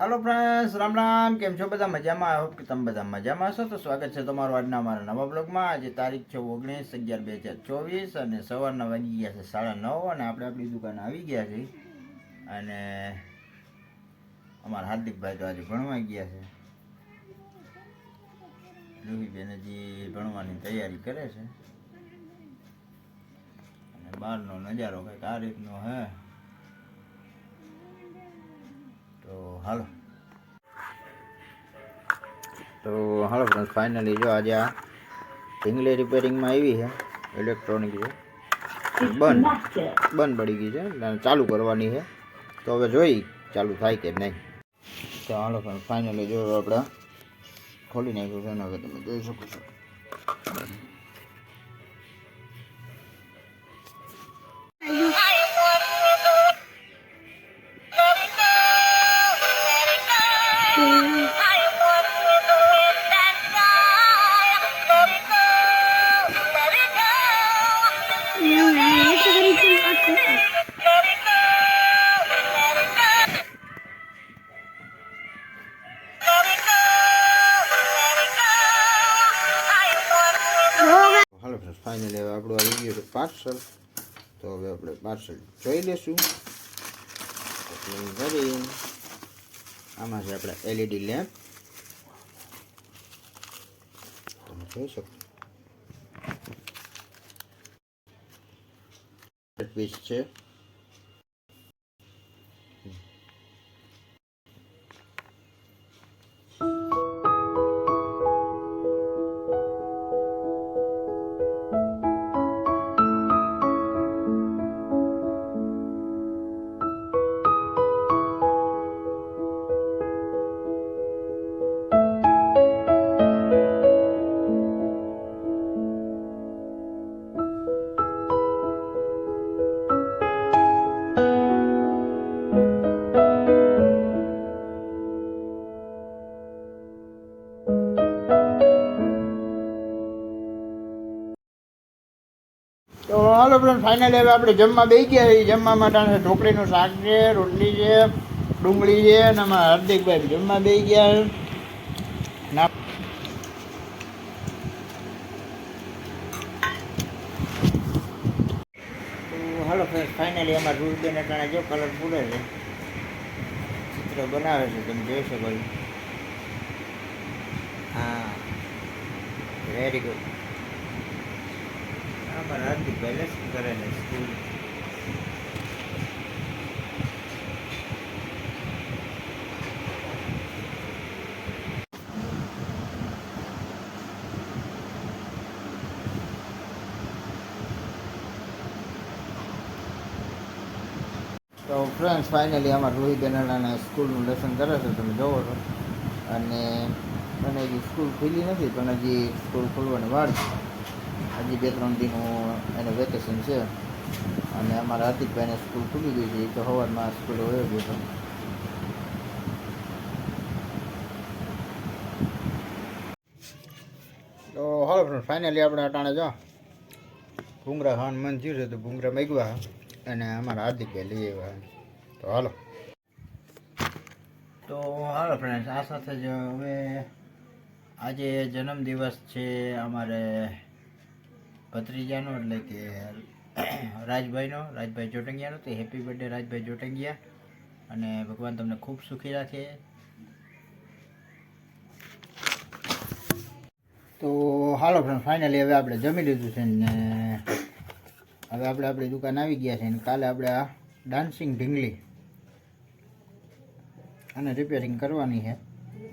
હાલો friends Ram Ram. કેમ છો? બધા મજામાં? આઈ હોપ કે તમે બધા મજામાં છો તો સ્વાગત છે તમારું આજના અમારા નવા બ્લોગમાં. આજે તારીખ છે ઓગણીસ અગિયાર બે હજાર ચોવીસ અને સવારના વાગી ગયા છે સાડા નવ અને આપણે આપણી દુકાને આવી ગયા છે. અને અમારા હાર્દિકભાઈ તો આજે ભણવા ગયા છે. રૂહીબેન હજી ભણવાની તૈયારી કરે છે. અને બહારનો નજારો કંઈક આ રીતનો હે. હાલો. તો હાલો ફ્રેન્ડ ફાઇનલી જો આજે આ ઢીંગલી રિપેરિંગમાં આવી છે ઇલેક્ટ્રોનિક છે. બંધ બંધ પડી ગઈ છે ચાલુ કરવાની છે. તો હવે જોઈ ચાલુ થાય કે નહીં. તો હાલો ફ્રેન્ડ ફાઇનલી જો આપણે ખોલી નાખ્યું છે હવે તમે જોઈ શકો છો. ફાઇનલી હવે આપણું આવી ગયું છે પાર્સલ તો હવે આપણે પાર્સલ જોઈ લેશું ઓપનિંગ કરી આમાં છે આપણે એલઈડી લેમ્પ તમે જોઈ શકો. પીસ છે. તો હાલો ફ્રેન્ડ ફાઇનલી હવે આપણે જમવા બેસી ગયા છીએ. જમવા માટે ઢોકળીનું શાક છે, રોટલી છે, ડુંગળી છે અને અમારા હાર્દિકભાઈ જમવા બેસી ગયા ના. હાલો ફ્રેન્ડ ફાઇનલી અમારા રૂલબેન અટાણે જો કલર પૂરે છે. ચિત્ર બનાવે છે, તમે જોઈ શકો હા. વેરી ગુડ તો ફ્રેન્ડ્સ ફાઇનલી અમારા રોહિત બેનાલાના સ્કૂલનું લેસન કરે છે, તમે જોવો છો. અને મને હજી સ્કૂલ ખુલી નથી, પણ હજી સ્કૂલ ખોલવાની વાર છે. હજી બે ત્રણ દિનનું એને વેકેશન છે. અને અમારા હાર્દિકભાઈને સ્કૂલ ખુલી ગઈ છે એ તો સવારમાં સ્કૂલે હોય ગયો હતો. તો હાલો ફ્રેન્ડ ફાઇનલી આપણે અટાણે જો. ભૂંગરા ખાવાનું મન થયું છે તો ભૂંગરા મેગવા અને અમારા હાર્દિકભાઈ લઈ આવ્યા. તો હાલો. તો હાલો ફ્રેન્ડ્સ આ સાથે જ હવે આજે જન્મદિવસ છે અમારે ભત્રીજાનો એટલે કે રાજભાઈનો, રાજભાઈ જોટંગિયાનો તો હેપી બર્થડે રાજભાઈ જોટંગિયા અને ભગવાન તમને ખૂબ સુખી રાખે. તો હાલો ફ્રેન્ડ ફાઇનલી હવે આપણે જમી લીધું છે ને, હવે આપણે આપણી દુકાન આવી ગયા છે ને, કાલે આપણે આ ડાન્સિંગ ઢીંગલી અને રિપેરિંગ કરવાની છે.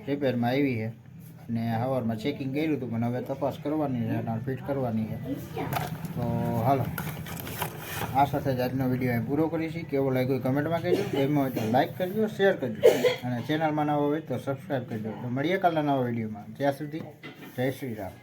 રિપેરમાં આવી છે. અને હવારમાં ચેકિંગ કર્યું હતું, પણ હવે તપાસ કરવાની છે ફિટ કરવાની છે. તો હાલો. આ સાથે જ આજનો વીડિયો અહીં પૂરો કરીશું. કેવો લાગ્યો કમેન્ટમાં કહેજો. ગમ્યો હોય તો લાઇક કરજો શેર કરજો. અને ચેનલમાં નવો હોય તો સબસ્ક્રાઈબ કરજો. તો મળીએ કાલના નવા વિડીયોમાં. ત્યાં સુધી જય શ્રી રામ.